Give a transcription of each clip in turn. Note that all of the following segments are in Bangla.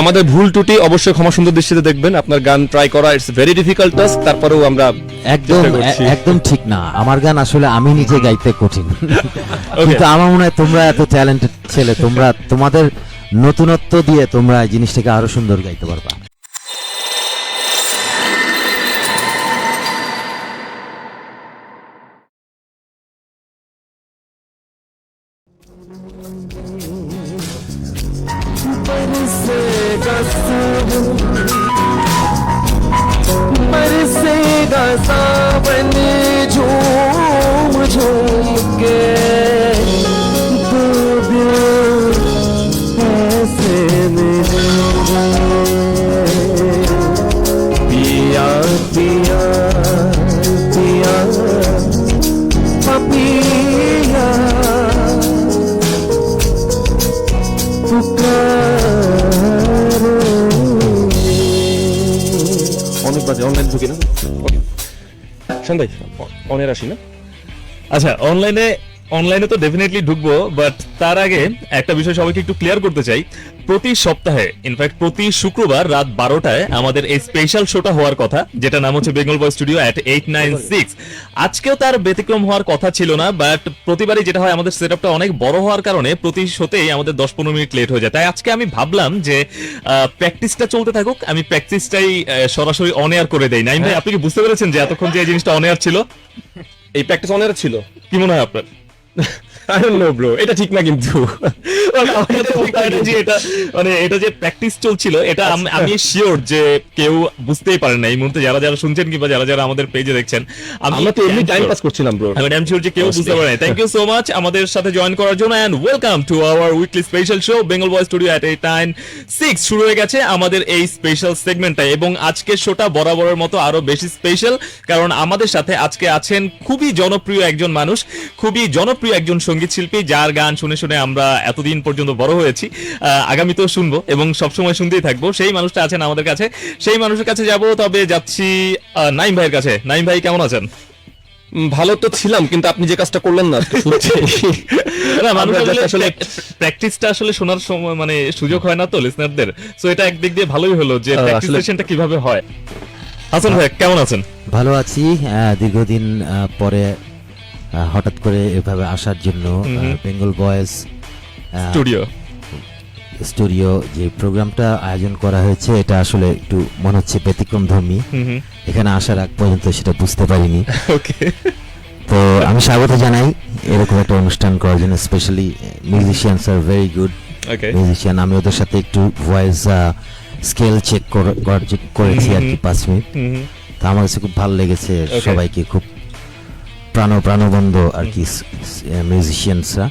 আমাদের ভুল টুটি অবশ্যই ক্ষমা সুন্দর দৃষ্টিতে দেখবেন। আপনার গান ট্রাই করা ইটস ভেরি ডিফিকাল্ট টাস্ক তারপরেও আমরা একদম একদম ঠিক না। আমার গান আসলে আমি নিজে গাইতে কঠিন। কিন্তু আমার মনে হয় তোমরা এত ট্যালেন্টেড ছেলে তোমরা তোমাদের নতুনত্ব দিয়ে তোমরা এই জিনিসটাকে আরও সুন্দর গাইতে পারবা। ভাই অনের আসি না? আচ্ছা অনলাইনে অনলাইনে তো ডেফিনেটলি ঢুকবো বাট তার আগে একটা বিষয় সবাইকে একটু ক্লিয়ার করতে চাই। প্রতি সপ্তাহে ইনফ্যাক্ট প্রতি শুক্রবার রাত বারোটায় আমাদের এই স্পেশাল শোটা হওয়ার কথা যেটা নাম হচ্ছে Bengal boy studio at eight nine six আজকেও তার ব্যতিক্রম হওয়ার কথা ছিল না বাট প্রতিবারই যেটা হয় আমাদের সেট অনেক বড় হওয়ার কারণে প্রতি শোতেই আমাদের দশ পনেরো মিনিট লেট হয়ে যায়। তাই আজকে আমি ভাবলাম যে প্র্যাকটিসটা চলতে থাকুক আমি প্র্যাকটিসটাই সরাসরি অন এয়ার করে দেই। নাইম ভাই আপনি কি বুঝতে পেরেছেন যে এতক্ষণ যে এই জিনিসটা অন এয়ার ছিল? এই প্র্যাকটিস অনের ছিল। কি মনে হয় আপনার? আই ডোন্ট নো ব্রো এটা ঠিক না কিন্তু। মানে যে এটা মানে এটা যে প্র্যাকটিস চলছিল এটা আচ্ছা। আমি শিওর যে কেউ বুঝতেই পারে না। এই মুহূর্তে যারা যারা শুনছেন কিংবা যারা যারা আমাদের পেজে দেখছেন আমরা তো এমনি টাইম পাস করছিলাম ব্রো আমি ড্যাম শিওর যে কেউ বুঝতে পারে না। থ্যাংক ইউ সো মাচ আমাদের সাথে জয়েন করার জন্য and welcome to our weekly special show Bengal boy studio at eight nine six শুরু হয়ে গেছে আমাদের এই স্পেশাল সেগমেন্টটা এবং আজকের শোটা বরাবরের মতো আরও বেশি স্পেশাল কারণ আমাদের সাথে আজকে আছেন খুবই জনপ্রিয় একজন মানুষ খুবই জনপ্রিয় একজন সংগীত শিল্পী যার গান শুনে শুনে আমরা এতদিন পর্যন্ত বড় হয়েছি। আগামীতেও শুনব এবং সবসময় শুনতেই থাকব। সেই মানুষটা আছেন আমাদের কাছে। সেই মানুষের কাছে যাব তবে যাচ্ছি নাইম ভাইয়ের কাছে। নাইম ভাই কেমন আছেন? ভালো তো ছিলাম কিন্তু আপনি যে কাজটা করলেন না আসলে প্র্যাকটিসটা আসলে শোনার সময় মানে সুযোগ হয় না তো লিসনারদের সো এটা একদিক দিয়ে ভালোই হলো যে প্র্যাকটিস সেশনটা কীভাবে হয়। হাসান ভাই কেমন আছেন? ভালো আছি। দীর্ঘদিন আহ, পরে হঠাৎ করে এভাবে আসার জন্য বেঙ্গল বয়েজ স্টুডিও স্টুডিও যে প্রোগ্রামটা আয়োজন করা হয়েছে এটা আসলে একটু মনে হচ্ছে ব্যতিক্রম ধর্মী। এখানে আসার আগ পর্যন্ত সেটা বুঝতে পারিনি। তো আমি স্বাগত জানাই। এরকম একটা অনুষ্ঠান করার জন্য স্পেশালি মিউজিশিয়ানস আর ভেরি গুড মিউজিশিয়ান আমি ওদের সাথে একটু ভয়েস স্কেল চেক করেছি আর কি পাঁচ মিনিট। তা আমার কাছে খুব ভালো লেগেছে সবাইকে খুব প্রাণ প্রাণবন্ধ আর কি মিউজিশিয়ানসরা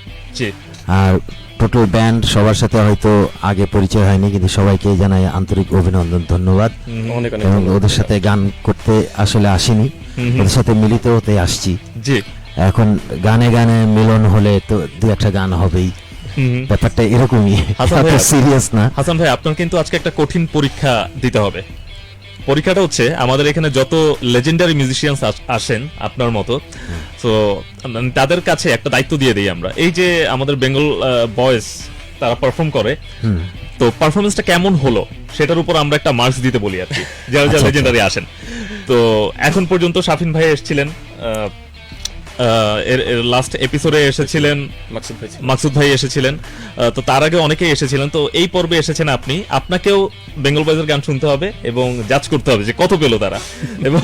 আর টোটাল ব্যান্ড সবার সাথে হয়তো আগে পরিচয় হয়নি কিন্তু সবাইকে জানাই আন্তরিক অভিনন্দন ধন্যবাদ। এবং ওদের সাথে গান করতে আসলে আসিনি। ওদের সাথে মিলিত হতে আসছি। এখন গানে গানে মিলন হলে তো দু একটা গান হবেই। ব্যাপারটা এরকমই। সিরিয়াস না। হাসান ভাই আপনার কিন্তু আজকে একটা কঠিন পরীক্ষা দিতে হবে। পরীক্ষাটা হচ্ছে আমাদের এখানে যত লেজেন্ডারি মিউজিশিয়ানস আসেন আপনার মতো তো তাদের কাছে একটা দায়িত্ব দিয়ে দিই আমরা। এই যে আমাদের বেঙ্গল বয়েজ তারা পারফর্ম করে। তো পারফরমেন্সটা কেমন হলো সেটার উপর আমরা একটা মার্কস দিতে বলি আর কি যারা যারা আচ্ছা, লেজেন্ডারি আসেন। তো এখন পর্যন্ত শাফিন ভাই এসেছিলেন এর লাস্ট এপিসোডে এসেছিলেন মাকসুদ ভাই মাকসুদ ভাই এসেছিলেন। তো তার আগে অনেকেই এসেছিলেন। তো এই পর্বে এসেছেন আপনি। আপনাকেও বেঙ্গল বয়েজের গান শুনতে হবে এবং জাজ করতে হবে যে কত পেল তারা। এবং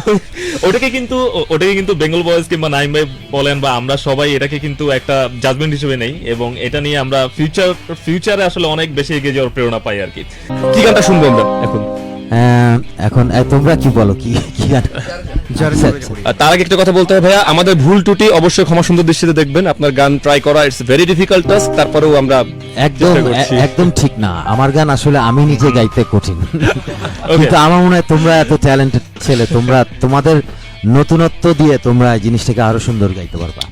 ওটাকে কিন্তু ওটাকে কিন্তু বেঙ্গল বয়েজ কিংবা নাইম ভাই বলেন বা আমরা সবাই এটাকে কিন্তু একটা জাজমেন্ট হিসেবে নেই এবং এটা নিয়ে আমরা ফিউচার ফিউচারে আসলে অনেক বেশি এগিয়ে যাওয়ার প্রেরণা পাই আর কি। কি গানটা শুনব আমরা এখন? এখন তোমরা কি বলো কি কি গান? আচ্ছা, তার আগে একটা কথা বলতে হবে ভাইয়া আমাদের ভুল ত্রুটি অবশ্যই ক্ষমা সুন্দর দৃষ্টিতে দেখবেন আপনার গান ট্রাই করা ইটস ভেরি ডিফিকাল্ট টাস্ক তারপরেও আমরা একদম একদম ঠিক না আমার গান আসলে আমি নিজে গাইতে কঠিন। কিন্তু আমার মনে হয় তোমরা এত ট্যালেন্টেড ছেলে তোমরা তোমাদের নতুনত্ব দিয়ে তোমরা এই জিনিসটাকে আরও সুন্দর গাইতে পারবা।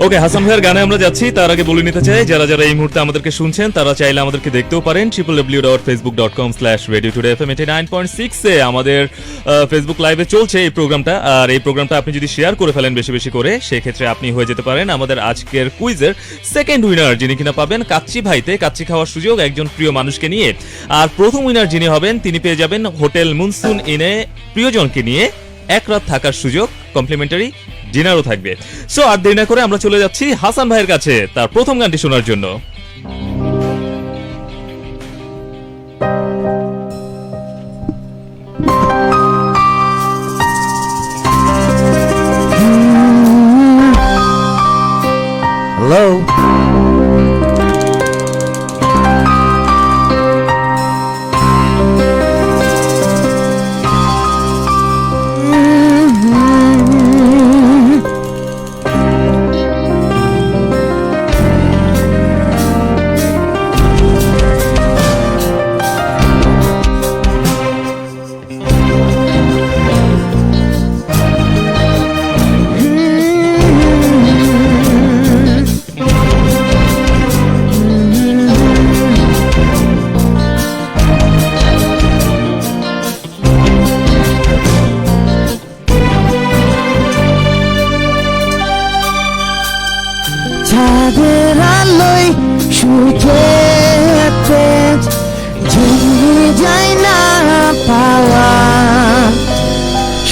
ওকে হাসান ভাইয়ের গানে আমরা যাচ্ছি। তার আগে বলে নিতে চাই, যারা যারা এই মুহূর্তে আমাদেরকে শুনছেন, তারা চাইলে আমাদেরকে দেখতেও পারেন। Triple W dot Facebook dot com slash radio today F M eighty nine point সিক্সে আমাদের ফেসবুক লাইভে চলছে এই প্রোগ্রামটা। আর এই প্রোগ্রামটা আপনি যদি শেয়ার করে ফেলেন বেশি বেশি করে, সেক্ষেত্রে আপনি হয়ে যেতে পারেন আমাদের আজকের কুইজের সেকেন্ড উইনার যিনি কিনা পাবেন কাচ্চি ভাইতে। কাচ্চি খাওয়ার সুযোগ একজন প্রিয় মানুষকে নিয়ে। আর প্রথম উইনার যিনি হবেন, তিনি পেয়ে যাবেন হোটেল মুনসুন ইনে প্রিয়জনকে নিয়ে। এক রাত থাকার সুযোগ কমপ্লিমেন্টারি ডিনারও থাকবে। সো আর দেরি না করে আমরা চলে যাচ্ছি হাসান ভাইয়ের কাছে তার প্রথম গানটি শোনার জন্য।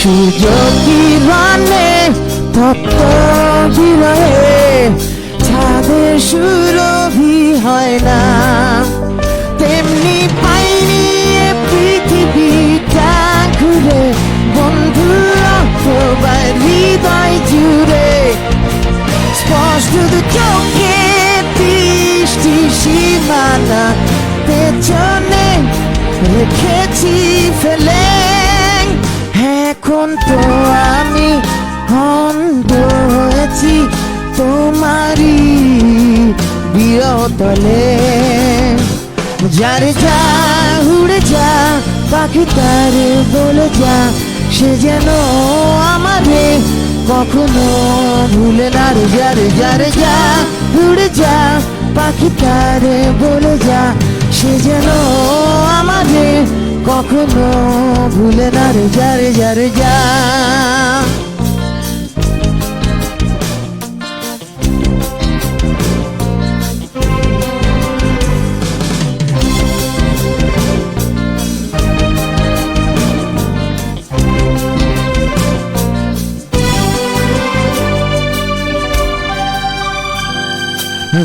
সূর্য কিরণে তপ্ত বিরহে ছাদের সুরভি হয় না। তেমনি পাইনি পৃথিবীটা ঘুরে বন্ধুর অথবা হৃদয় জুড়ে। স্পষ্ট চোখে দৃষ্টি সীমানা পেছনে রেখেছি ফেলে। এখন তো আমি অন্ধ হয়েছি তোমারই বিরতলে যারে যা উড়ে যা, পাখি তারে বলে যা, সে যেন আমাদের কখনো ভুলে না রে। যারে যারে যা উড়ে যা, পাখি তারে বলে যা, সে যেন আমাদের কখনো ভুলে না রে যারে যারে যা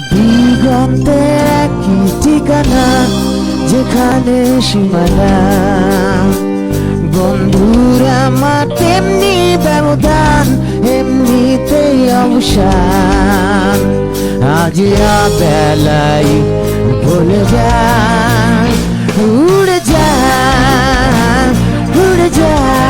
দিগন্তের একই ঠিকানা যেখানে সীমানা, বন্ধুরা মা তেমনি ব্যবধান, এমনিতেই অবসান। আজ বেলায় বলে যা, উড়ে যা উড়ে যা।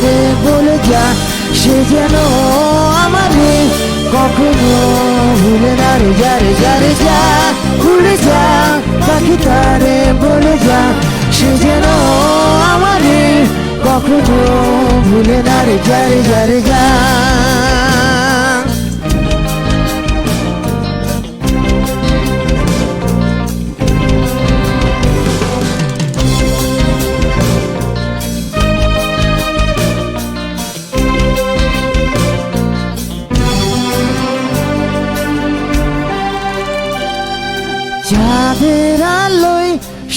পারে বলে যা, সে যেন আমারে কখনো ভুলে না রে, যারে যারে যা রে যা পাখি তারে বলে যা, সে যেন আমারে কখনো ভুলে না রে, যারে যারে যা। চাঁদের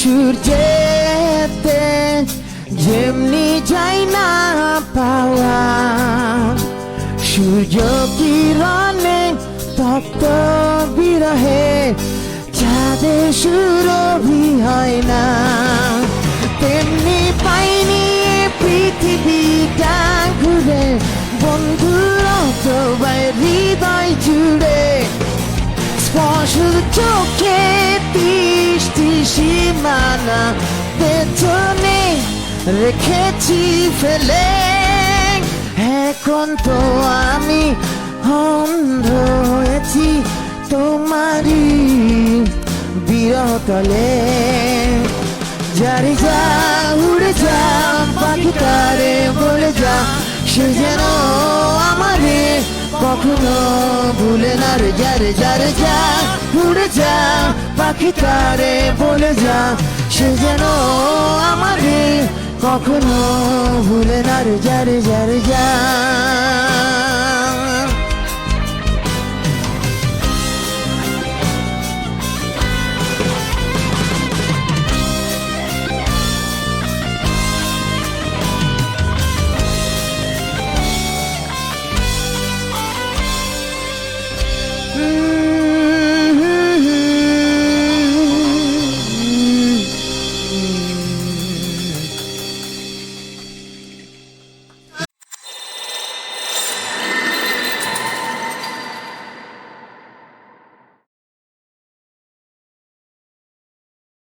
সূর্যেতে যেমনি যাই না পাওয়া। সূর্য কিরণে তপ্ত বিরহে চাঁদের সুরভি হয় না। তেমনি পাইনি পৃথিবীটা ঘুরে বন্ধুর সবাই হৃদয় জুড়ে। স্পর্শ চোখে দৃষ্টি সীমানা পেছনে রেখেছি ফেলে। এখন তো আমি অন্ধ হয়েছি তোমারই বিরতলে যা রে যা উড়ে যা পাখি তারে বলে যা, সে যেন আমারে কখনো ভুলে না রে, যারে যারে, যা। উড়ে যা, পাখি তারে বলে যা। সে যেন আমারে কখনো ভুলে না রে, যারে যারে, যা।